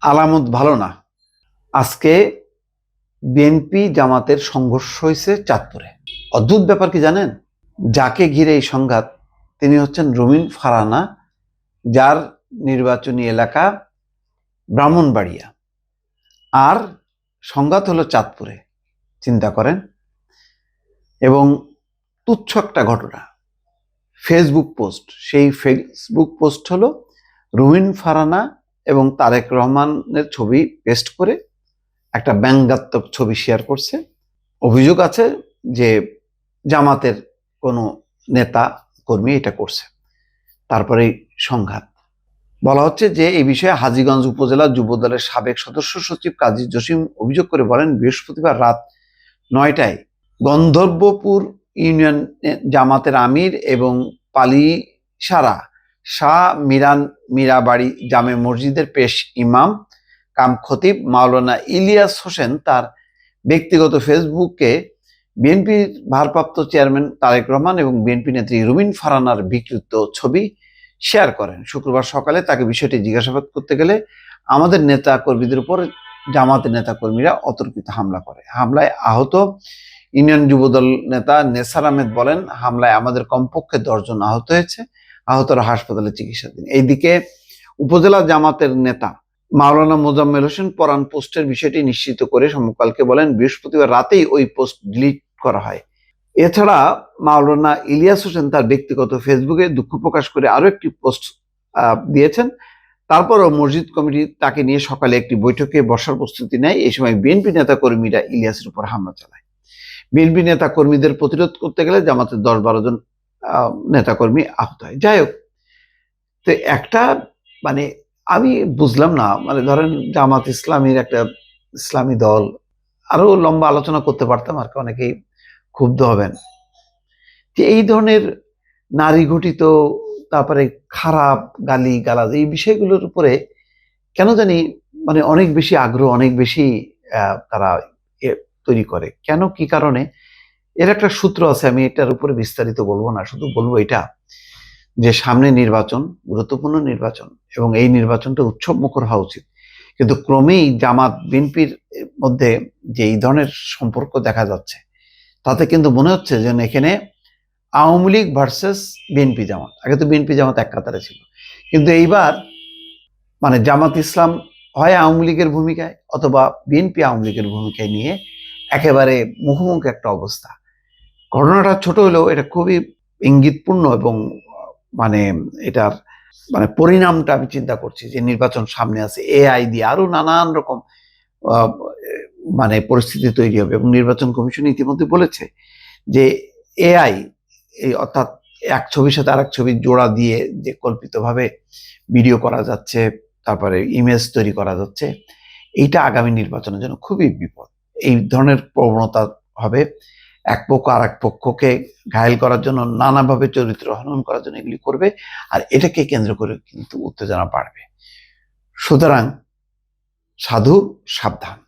আলামত ভালো না। আজকে বিএনপি জামাতের সংঘর্ষ হয়েছে চাঁদপুরে। অদ্ভুত ব্যাপার কি জানেন? যাকে ঘিরে এই সংঘাত, তিনি হচ্ছেন রুমিন ফারানা, যার নির্বাচনী এলাকা ব্রাহ্মণবাড়িয়া। আর সংঘাত হলো চাঁদপুরে, চিন্তা করেন। এবং তুচ্ছ একটা ঘটনা, ফেসবুক পোস্ট। সেই ফেসবুক পোস্ট হলো রুমিন ফারানা এবং তারেক রহমানের ছবি পেস্ট করে একটা ব্যঙ্গাত্মক ছবি শেয়ার করছে। অভিযোগ আছে যে জামাতের কোনো নেতা, কর্মী এটা করছে। তারপরে সংঘাত। বলা হচ্ছে যে এই বিষয়ে হাজীগঞ্জ উপজেলা যুবদলের সাবেক সদস্য সচিব কাজী জসিম অভিযোগ করে বলেন, বৃহস্পতিবার রাত নয়টায় গন্ধর্বপুর ইউনিয়ন জামাতের আমির এবং পালিসারা শাহ মিরান মীরাবাড়ি জামে মসজিদের পেশ ইমাম, কাম খতিব মাওলানা ইলিয়াস হোসেন তার ব্যক্তিগত ফেসবুকে বিএনপির ভারপ্রাপ্ত চেয়ারম্যান তারেক রহমান এবং বিএনপি নেত্রী রুমিন ফারানার বিকৃত ছবি শেয়ার করেন। শুক্রবার সকালে তাকে বিষয়টি জিজ্ঞাসাবাদ করতে গেলে আমাদের নেতা কর্মীদের উপর জামাতের নেতা কর্মীরা অতর্কিত হামলা করে। হামলায় আহত ইউনিয়ন যুবদল নেতা নেসার আহমেদ বলেন, হামলায় আমাদের কমপক্ষে দশজন আহত হয়েছে। আহতরা হাসপাতালে চিকিৎসাধীন। এইদিকে উপজেলা জামাতের নেতা মাওলানা মোজাম্মেল হোসেন পরান পোস্টের বিষয়টি নিশ্চিত করে সমকালকে বলেন, বৃহস্পতিবার রাতেই ওই পোস্ট ডিলিট করা হয়। এছাড়া মাওলানা ইলিয়াস হোসেন তার ব্যক্তিগত ফেসবুকে দুঃখ প্রকাশ করে আরও একটি পোস্ট দিয়েছেন। তারপরও মসজিদ কমিটি তাকে নিয়ে সকালে একটি বৈঠকে বসার প্রস্তুতি নেয়। এই সময় বিএনপি নেতা কর্মীরা ইলিয়াসের উপর হামলা চালায়। বিএনপি নেতা কর্মীদের প্রতিরোধ করতে গেলে জামাতের দশ বারো জন নেতাকর্মী আহত হয়। যাই হোক, তো একটা মানে আমি বুঝলাম না মানে ধরেন জামাত ইসলামীর একটা ইসলামী দল, আরও লম্বা আলোচনা করতে পারতাম আর অনেকেই ক্ষুব্ধ হবেন। যে এই ধরনের নারী ঘটিত তারপরে খারাপ গালি গালাজ এই বিষয়গুলোর উপরে কেন জানি মানে অনেক বেশি আগ্রহ, অনেক বেশি তারা তৈরি করে। কেন, কি কারণে? এর একটা সূত্র আছে, আমি এটার উপরে বিস্তারিত বলব না, শুধু বলব এটা যে সামনে নির্বাচন, গুরুত্বপূর্ণ নির্বাচন এবং এই নির্বাচনটা উৎসব মুখর হওয়া উচিত। কিন্তু ক্রমেই জামাত, বিএনপির মধ্যে যে এই ধরনের সম্পর্ক দেখা যাচ্ছে, তাতে কিন্তু মনে হচ্ছে যেন এখানে Awami League versus BNP Jamaat. আগে তো বিএনপি জামাত এক কাতারে ছিল। কিন্তু এইবার মানে জামাত ইসলাম হয় আওয়ামী লীগের ভূমিকায় অথবা বিএনপি আওয়ামী লীগের ভূমিকায় নিয়ে একেবারে মুখোমুখি একটা অবস্থা। ঘটনাটা ছোট হলেও এটা খুবই ইঙ্গিতপূর্ণ এবং মানে এটার মানে পরিণামটা আমি চিন্তা করছি যে নির্বাচন সামনে আছে, এআই দিয়ে আরও নানান রকম মানে পরিস্থিতি তৈরি হবে এবং নির্বাচন কমিশন ইতিমধ্যে বলেছে যে এআই, এই অর্থাৎ এক ছবির সাথে আরেক ছবি জোড়া দিয়ে যে কল্পিতভাবে ভিডিও করা যাচ্ছে, তারপরে ইমেজ তৈরি করা যাচ্ছে, এইটা আগামী নির্বাচনের জন্য খুবই বিপদ। এই ধরনের প্রবণতা হবে। এক পক্ষ আর এক পক্ষকে ঘায়ল করার জন্য নানাভাবে চরিত্র হনন করার জন্য এগুলি করবে, আর এটাকে কেন্দ্র করে কিন্তু উত্তেজনা বাড়বে। সুতরাং সাধু সাবধান।